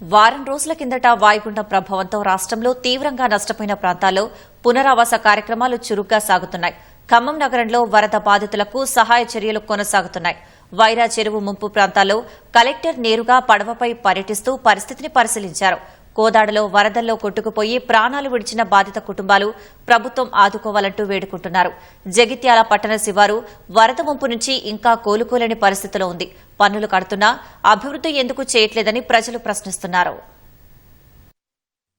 వారం రోజుల కిందట వాయుగుండం ప్రభావంతో రాష్ట్రంలో తీవ్రంగా నష్టపోయిన ప్రాంతాల్లో పునరావాస కార్యక్రమాలు చురుగ్గా సాగుతున్నాయి. ఖమ్మం నగరంలో వరద బాధితులకు సహాయ చర్యలు కొనసాగుతున్నాయి. వైరా చెరువు ముంపు ప్రాంతాల్లో కలెక్టర్ నేరుగా పడవపై పర్యటిస్తూ పరిస్థితిని పరిశీలించారు. కోదాడలో వరదల్లో కొట్టుకుపోయి ప్రాణాలు విడిచిన బాధిత కుటుంబాలు ప్రభుత్వం ఆదుకోవాలంటూ వేడుకుంటున్నారు. జగిత్యాల పట్టణ శివారు వరద ముంపు నుంచి ఇంకా కోలుకోలేని పరిస్థితిలో ఉంది. పన్నులు కడుతున్నా అభివృద్ది ఎందుకు చేయట్లేదని ప్రజలు ప్రశ్నిస్తున్నారు.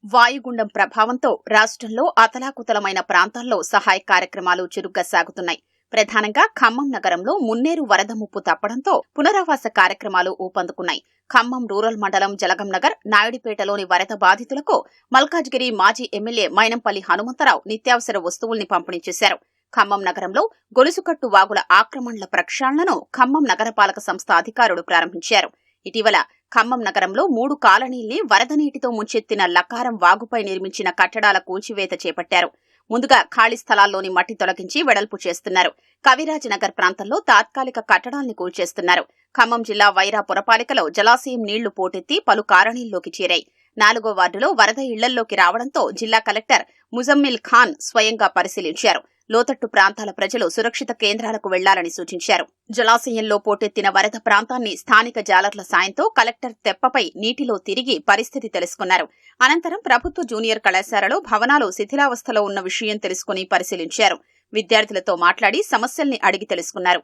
వాయుగుండం ప్రభావంతో రాష్ట్రంలో అతలాకుతలమైన ప్రాంతాల్లో సహాయ కార్యక్రమాలు చురుగ్గా సాగుతున్నాయి. ప్రధానంగా ఖమ్మం నగరంలో మున్నేరు వరద ముప్పు తప్పడంతో పునరావాస కార్యక్రమాలు ఊపందుకున్నాయి. ఖమ్మం రూరల్ మండలం జలగం నగర్ నాయుడిపేటలోని వరద బాధితులకు మల్కాజ్గిరి మాజీ ఎమ్మెల్యే మైనంపల్లి హనుమంతరావు నిత్యావసర వస్తువుల్ని పంపిణీ చేశారు. ఖమ్మం నగరంలో గొలుసుకట్టు వాగుల ఆక్రమణల ప్రక్షాళనను ఖమ్మం నగరపాలక సంస్థ అధికారులు ప్రారంభించారు. ఇటీవల ఖమ్మం నగరంలో మూడు కాలనీల్ని వరద నీటితో ముంచెత్తిన లకారం వాగుపై నిర్మించిన కట్టడాల కూల్చివేత చేపట్టారు. ముందుగా ఖాళీ స్థలాల్లోని మట్టి తొలగించి వెడల్పు చేస్తున్నారు. కవిరాజ్ నగర్ ప్రాంతంలో తాత్కాలిక కట్టడాల్ని కూల్చేస్తున్నారు. ఖమ్మం జిల్లా వైరా పురపాలికలో జలాశయం నీళ్ళు పోటెత్తి పలు కారణీల్లోకి చేరాయి. నాలుగో వార్డులో వరద ఇళ్ళల్లోకి రావడంతో జిల్లా కలెక్టర్ ముజమ్మిల్ ఖాన్ స్వయంగా పరిశీలించారు. లోతట్టు ప్రాంతాల ప్రజలు సురక్షిత కేంద్రాలకు వెళ్ళాలని సూచించారు. జలాశయంలో పోటెత్తిన వరద ప్రాంతాన్ని స్థానిక జాలర్ల సాయంతో కలెక్టర్ తెప్పపై నీటిలో తిరిగి పరిస్థితి తెలుసుకున్నారు. అనంతరం ప్రభుత్వ జూనియర్ కళాశాలలో భవనాలు శిథిలావస్థలో ఉన్న విషయం తెలుసుకుని పరిశీలించారు. విద్యార్థులతో మాట్లాడి సమస్యల్ని అడిగి తెలుసుకున్నారు.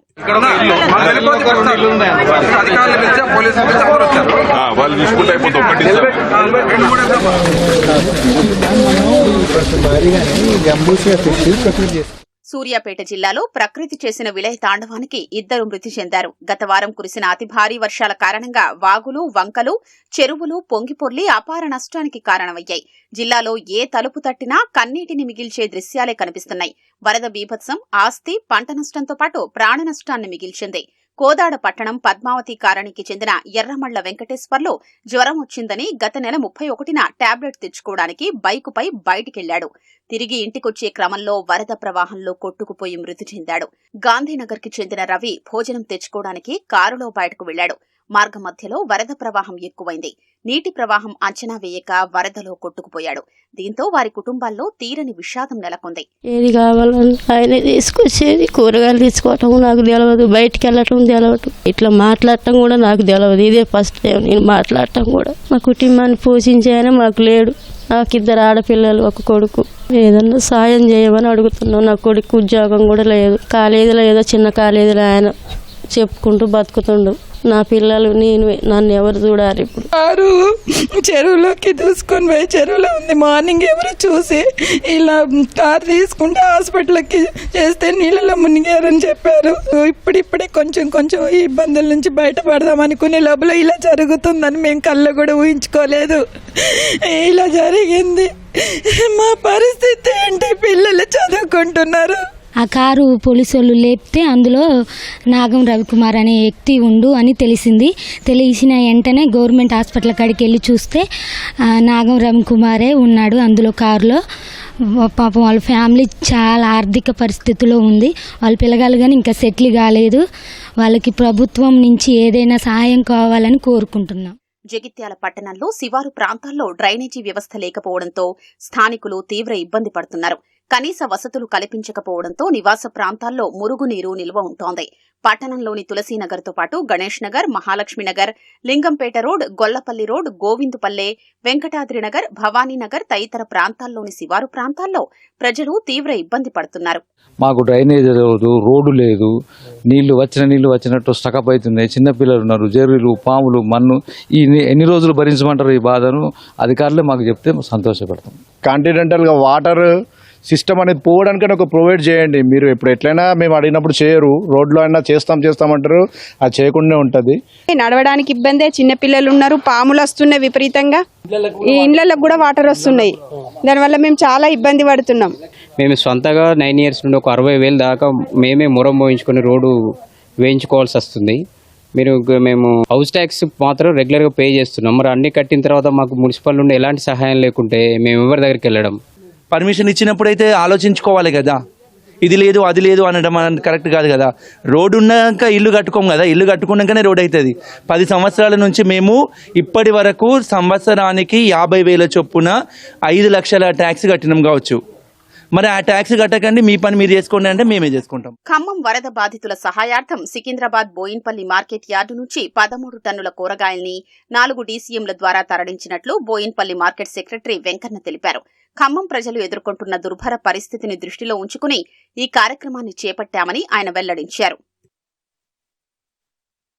వాళ్ళు సూర్యాపేట జిల్లాలో ప్రకృతి చేసిన విలయ తాండవానికి ఇద్దరు మృతి చెందారు. గత వారం కురిసిన అతి భారీ వర్షాల కారణంగా వాగులు వంకలు చెరువులు పొంగిపొర్లి అపార నష్టానికి కారణమయ్యాయి. జిల్లాలో ఏ తలుపు తట్టినా కన్నీటిని మిగిల్చే దృశ్యాలే కనిపిస్తున్నాయి. వరద బీభత్సం ఆస్తి పంట నష్టంతో పాటు ప్రాణ నష్టాన్ని మిగిల్చింది. కోదాడ పట్టణం పద్మావతి కారణికి చెందిన ఎర్రమళ్ళ వెంకటేశ్వర్లు జ్వరం వచ్చిందని గత నెల ముప్పై ఒకటిన టాబ్లెట్ తెచ్చుకోవడానికి బైకుపై బయటికెళ్ళాడు. తిరిగి ఇంటికొచ్చే క్రమంలో వరద ప్రవాహంలో కొట్టుకుపోయి మృతి చెందాడు. గాంధీనగర్కి చెందిన రవి భోజనం తెచ్చుకోవడానికి కారులో బయటకు వెళ్ళాడు మార్గ మధ్యలో వరద ప్రవాహం ఎక్కువైంది. నీటి ప్రవాహం అంచనా వేయక వరదలో కొట్టుకుపోయాడు. దీంతో వారి కుటుంబాల్లో తీరని విషాదం నెలకొంది. ఏది కావాలని ఆయన తీసుకొచ్చేది కూరగాయలు తీసుకోవటం నాకు తెలియదు బయటికి వెళ్ళటం తెలవదు. ఇట్లా మాట్లాడటం కూడా నాకు తెలియదు ఇదే ఫస్ట్ టైం నేను మాట్లాడటం కూడా. మా కుటుంబాన్ని పోషించే ఆయన మాకు లేడు. నాకు ఇద్దరు ఆడపిల్లలు ఒక కొడుకు. ఏదన్నా సాయం చేయమని అడుగుతున్నాం. నా కొడుకు ఉద్యోగం కూడా లేదు. కాలేజీలో ఏదో చిన్న కాలేజీలో ఆయన చెప్పుకుంటూ బతుకుతుండు. నా పిల్లలు నేను నన్ను ఎవరు చూడాలి ఇప్పుడు? కారు చెరువులోకి దూసుకొని పోయి చెరువులో ఉంది. మార్నింగ్ ఎవరు చూసి ఇలా కార్ తీసుకుంటే హాస్పిటల్కి చేస్తే నీళ్ళలో మునిగారని చెప్పారు. ఇప్పుడిప్పుడే కొంచెం కొంచెం ఈ ఇబ్బందుల నుంచి బయటపడదాం అనుకునే లోపల ఇలా జరుగుతుందని మేము కళ్ళు కూడా ఊహించుకోలేదు. ఇలా జరిగింది. మా పరిస్థితి ఏంటి? పిల్లలు చదువుకుంటున్నారు. ఆ కారు పోలీసు లేపితే అందులో నాగం రవికుమార్ అనే వ్యక్తి ఉండు అని తెలిసింది. తెలిసిన వెంటనే గవర్నమెంట్ హాస్పిటల్ కాడికి వెళ్ళి చూస్తే నాగం రవికుమారే ఉన్నాడు అందులో కారులో. పాపం వాళ్ళ ఫ్యామిలీ చాలా ఆర్థిక పరిస్థితిలో ఉంది. వాళ్ళ పిల్లగాలు కానీ ఇంకా సెటిల్ కాలేదు. వాళ్ళకి ప్రభుత్వం నుంచి ఏదైనా సహాయం కావాలని కోరుకుంటున్నాం. జగిత్యాల పట్టణంలో శివారు ప్రాంతాల్లో డ్రైనేజీ వ్యవస్థ లేకపోవడంతో స్థానికులు తీవ్ర ఇబ్బంది పడుతున్నారు. కనీస వసతులు కల్పించకపోవడంతో నివాస ప్రాంతాల్లో మురుగునీరు నిల్వ ఉంటోంది. పట్టణంలోని తులసీనగర్తో పాటు గణేష్ నగర్ మహాలక్ష్మి నగర్ లింగంపేట రోడ్ గొల్లపల్లి రోడ్ గోవిందుపల్లె వెంకటాద్రి నగర్ భవానీనగర్ తదితర ప్రాంతాల్లోని శివారు ప్రాంతాల్లో ప్రజలు తీవ్ర ఇబ్బంది పడుతున్నారు. మాకు డ్రైనేజ్ లేదు రోడ్డు లేదు. నీళ్ళు వచ్చిన నీళ్ళు వచ్చినట్టు స్టకప్ అవుతున్నాయి. చిన్నపిల్లలు ఉన్నారు జెర్రీలు పాములు మన్ను. ఈ ఎన్ని- ఎన్ని రోజులు భరించమంటారు ఈ బాధను? అధికారులే మాకు చెప్తే సంతోషపడతాం. కాంటినెంటల్గా వాటర్ సిస్టమ్ అనేది పోవడానికైనా ఒక ప్రొవైడ్ చేయండి. మీరు ఇప్పుడు ఎట్లయినా మేము అడిగినప్పుడు చేయరు. రోడ్లో అయినా చేస్తాం చేస్తామంటారు అది చేయకుండా ఉంటుంది. నడవడానికి ఇబ్బందే. చిన్న పిల్లలు ఉన్నారు పాములు వస్తున్నాయి విపరీతంగా. ఈ ఇండ్లకు కూడా వాటర్ వస్తున్నాయి. దానివల్ల మేము చాలా ఇబ్బంది పడుతున్నాం. మేము సొంతగా నైన్ ఇయర్స్ నుండి ఒక అరవై వేలు దాకా మేమే మురం పోయించుకొని రోడ్డు వేయించుకోవాల్సి వస్తుంది. మీరు మేము హౌస్ ట్యాక్స్ మాత్రం రెగ్యులర్గా పే చేస్తున్నాం. మరి అన్ని కట్టిన తర్వాత మాకు మున్సిపల్ నుండి ఎలాంటి సహాయం లేకుంటే మేము ఎవరి దగ్గరికి వెళ్ళడం? పర్మిషన్ ఇచ్చినప్పుడైతే ఆలోచించుకోవాలి కదా. ఇది లేదు అది లేదు అనడం అనేది కరెక్ట్ కాదు కదా. రోడ్డు ఉన్నాక ఇల్లు కట్టుకోము కదా. ఇల్లు కట్టుకున్నాకనే రోడ్ అవుతుంది పది సంవత్సరాల నుంచి మేము ఇప్పటి వరకు సంవత్సరానికి యాభై వేల చొప్పున ఐదు లక్షల ట్యాక్స్ కట్టినాం కావచ్చు. మరి ఆ ట్యాక్స్ కట్టకండి మీ పని మీరు చేసుకోండి అంటే మేమే చేసుకుంటాం. ఖమ్మం వరద బాధితుల సహాయార్థం సికింద్రాబాద్ బోయిన్పల్లి మార్కెట్ యార్డు నుంచి పదమూడు టన్నుల కూరగాయల్ని నాలుగు డీసీఎంల ద్వారా తరలించినట్లు బోయిన్పల్లి మార్కెట్ సెక్రటరీ వెంకన్న తెలిపారు. ఖమ్మం ప్రజలు ఎదుర్కొంటున్న దుర్భర పరిస్థితిని దృష్టిలో ఉంచుకుని ఈ కార్యక్రమాన్ని చేపట్టామని ఆయన వెల్లడించారు.